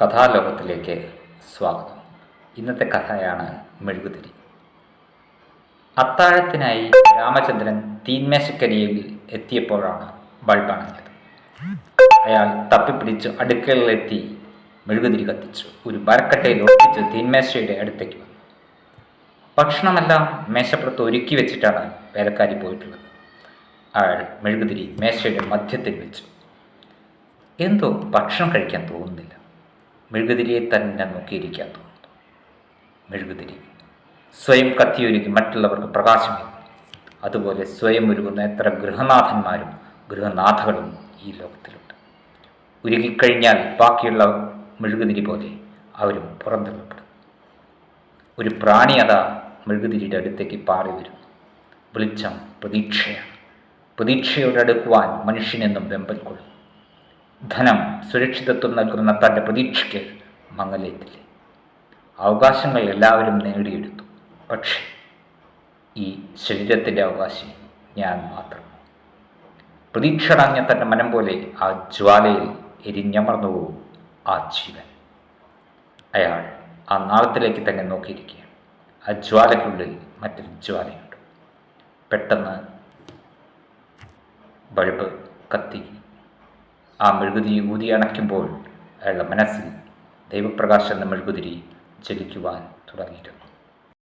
കഥാലോകത്തിലേക്ക് സ്വാഗതം. ഇന്നത്തെ കഥയാണ് മെഴുകുതിരി. അത്താഴത്തിനായി രാമചന്ദ്രൻ തീന്മേശക്കരിയിൽ എത്തിയപ്പോഴാണ് ബൾബണഞ്ഞത് അയാൾ തപ്പിപ്പിടിച്ച് അടുക്കളയിലെത്തി മെഴുകുതിരി കത്തിച്ചു. ഒരു മരക്കട്ടയിൽ ഒട്ടിച്ച് തീന്മേശയുടെ അടുത്തേക്ക് വന്നു. ഭക്ഷണമെല്ലാം മേശപ്പുറത്ത് ഒരുക്കി വെച്ചിട്ടാണ് വേലക്കാരി പോയിട്ടുള്ളത്. അയാൾ മെഴുകുതിരി മേശയുടെ മധ്യത്തിൽ വെച്ചു. എന്തോ ഭക്ഷണം കഴിക്കാൻ തോന്നുന്നില്ല മെഴുകുതിരിയെ തന്നെ നോക്കിയിരിക്കാൻ തോന്നുന്നു. മെഴുകുതിരി. സ്വയം കത്തിയൊരുക്കി മറ്റുള്ളവർക്ക് പ്രകാശമേകും അതുപോലെ സ്വയം ഒരുങ്ങുന്ന എത്ര ഗൃഹനാഥന്മാരും ഗൃഹനാഥകളും ഈ ലോകത്തിലുണ്ട്. ഉരുകിക്കഴിഞ്ഞാൽ ബാക്കിയുള്ള മെഴുകുതിരി പോലെ അവരും പുറന്തള്ളപ്പെടും ഒരു പ്രാണി അതാ മെഴുകുതിരിയുടെ അടുത്തേക്ക് പാറി വരുന്നു വെളിച്ചം പ്രതീക്ഷയാണ്. പ്രതീക്ഷയോടെ അടുക്കുവാൻ മനുഷ്യനെന്നും വെമ്പൽ കൊള്ളും. ധനം സുരക്ഷിതത്വം നൽകുന്ന തന്റെ പ്രതീക്ഷയ്ക്ക് മങ്ങലേറ്റില്ലേ. അവകാശങ്ങൾ എല്ലാവരും നേടിയെടുത്തു. പക്ഷേ ഈ ശരീരത്തിന്റെ അവകാശി ഞാൻ മാത്രം. പ്രതീക്ഷടഞ്ഞ തന്റെ മനം പോലെ ആ ജ്വാലയിൽ എരിഞ്ഞമർന്നു പോകും ആ ജീവൻ. അയാൾ ആ നാളത്തിലേക്ക് തന്നെ നോക്കിയിരിക്കുകയാണ്. ആ ജ്വാലയ്ക്കുള്ളിൽ മറ്റൊരു ജ്വാലയുണ്ട്. പെട്ടെന്ന് ബൾബ് കത്തി ആ മെഴുകുതിരി ഊതി അണയ്ക്കുമ്പോൾ അയാളുടെ മനസ്സിൽ ദൈവപ്രകാശം എന്ന മെഴുകുതിരി ചലിക്കുവാൻ തുടങ്ങിയിരുന്നു.